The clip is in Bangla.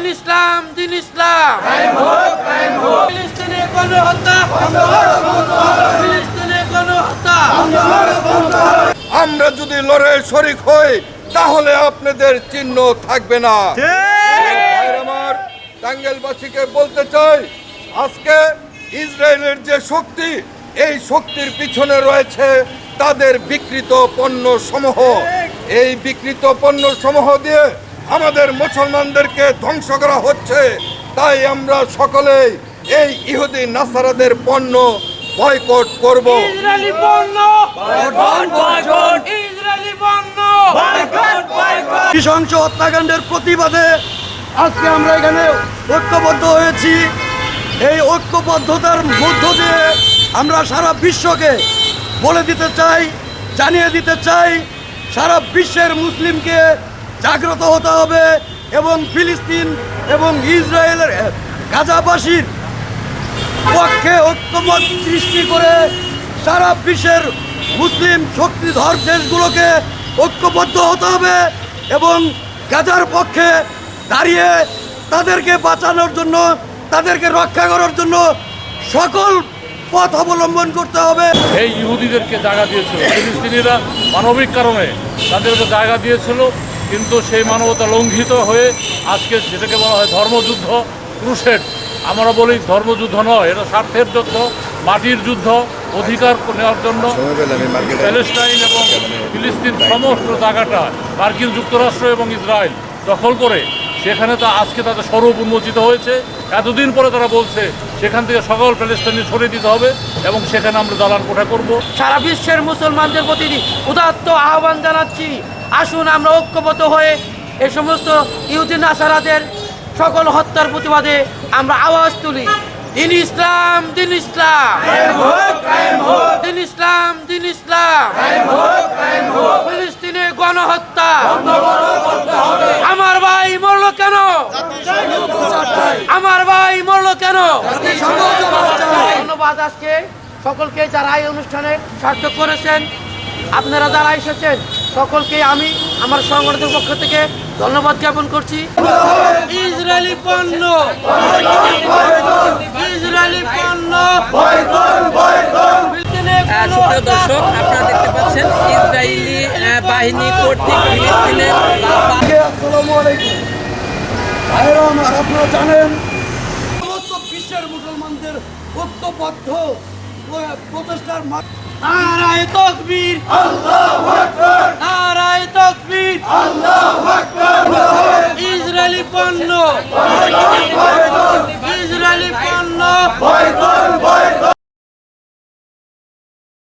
দিন ইসলাম দিন ইসলাম। আমরা যদি লড়াই শরিক হই, তাহলে আপনাদের চিহ্ন থাকবে না। আমার টাঙ্গেলবাসীকে বলতে চাই, আজকে ইসরায়েলের যে শক্তি, এই শক্তির পিছনে রয়েছে তাদের বিকৃত পণ্য সমূহ এই বিকৃত পণ্য সমূহ দিয়ে আমাদের মুসলমানদেরকে ধ্বংস করা হচ্ছে। তাই আমরা সকলেই এই ইহুদি নাসারাদের পণ্য বয়কট করব। ইসরায়েলি পণ্য ইসরায়েলি পণ্য নৃশংস হত্যাকাণ্ডের প্রতিবাদে আজকে আমরা এখানে ঐক্যবদ্ধ হয়েছি। এই ঐক্যবদ্ধতার মধ্য দিয়ে আমরা সারা বিশ্বকে বলে দিতে চাই জানিয়ে দিতে চাই সারা বিশ্বের মুসলিমকে জাগ্রত হতে হবে এবং ফিলিস্তিন এবং ইসরায়েলের গাজাবাসীর পক্ষে ঐক্যমত সৃষ্টি করে সারা বিশ্বের মুসলিম শক্তিধর দেশগুলোকে ঐক্যবদ্ধ হতে হবে এবং গাজার পক্ষে দাঁড়িয়ে তাদেরকে বাঁচানোর জন্য, তাদেরকে রক্ষা করার জন্য সকল পথ অবলম্বন করতে হবে। এই ইহুদিদেরকে জায়গা দিয়েছিল। ফিলিস্তিনিরা মানবিক কারণে তাদেরকে জায়গা দিয়েছিল। কিন্তু সেই মানবতা লঙ্ঘিত হয়ে আজকে যেটাকে বলা হয় ধর্মযুদ্ধ, ক্রুশেড। আমরা বলি ধর্মযুদ্ধ নয়, এটা স্বার্থের যুদ্ধ, মাটির যুদ্ধ, অধিকার নেওয়ার জন্য প্যালেস্টাইন এবং ফিলিস্তিন সমস্ত জায়গাটা মার্কিন যুক্তরাষ্ট্র এবং ইসরায়েল দখল করে। সেখানে তো আজকে তাদের স্বরূপ উন্মোচিত হয়েছে। এতদিন পরে তারা বলছে, সেখান থেকে সকল প্যালেস্টাইনি সরিয়ে দিতে হবে এবং সেখানে আমরা দালান কোঠা করব। সারা বিশ্বের মুসলমানদের প্রতি উদাত্ত আহ্বান জানাচ্ছি। আসুন আমরা ঐক্যবদ্ধ হয়ে এ সমস্ত ইহুদিন আসারাদের সকল হত্যার প্রতিবাদে আমরা আওয়াজ তুলি। দিন ইসলাম দিন ইসলাম। দিন ইসলাম দিন ইসলাম। ফিলিস্তিনে গণহত্যা। আমার ভাই মরল কেন? আমার ভাই মরল কেন? ধন্যবাদ আজকে সকলকে যারা এই অনুষ্ঠানে সার্থক করেছেন। আপনারা যারা এসেছেন সকলকে আমি আমার সংগঠনের পক্ষ থেকে ধন্যবাদ জ্ঞাপন করছি। ইসরায়েলি পণ্য। ইসরায়েলি পণ্য। সুপ্রিয় দর্শক আপনারা দেখতে পাচ্ছেন ইসরায়েলি বাহিনী কর্তৃক ফিলিস্তিনের আপনারা জানেন সমস্ত বিশ্বের মুসলমানদের ঐক্যবদ্ধ ও- প্রচেষ্টার মাধ্যমে نعرہ تکبیر اللہ اکبر نعرہ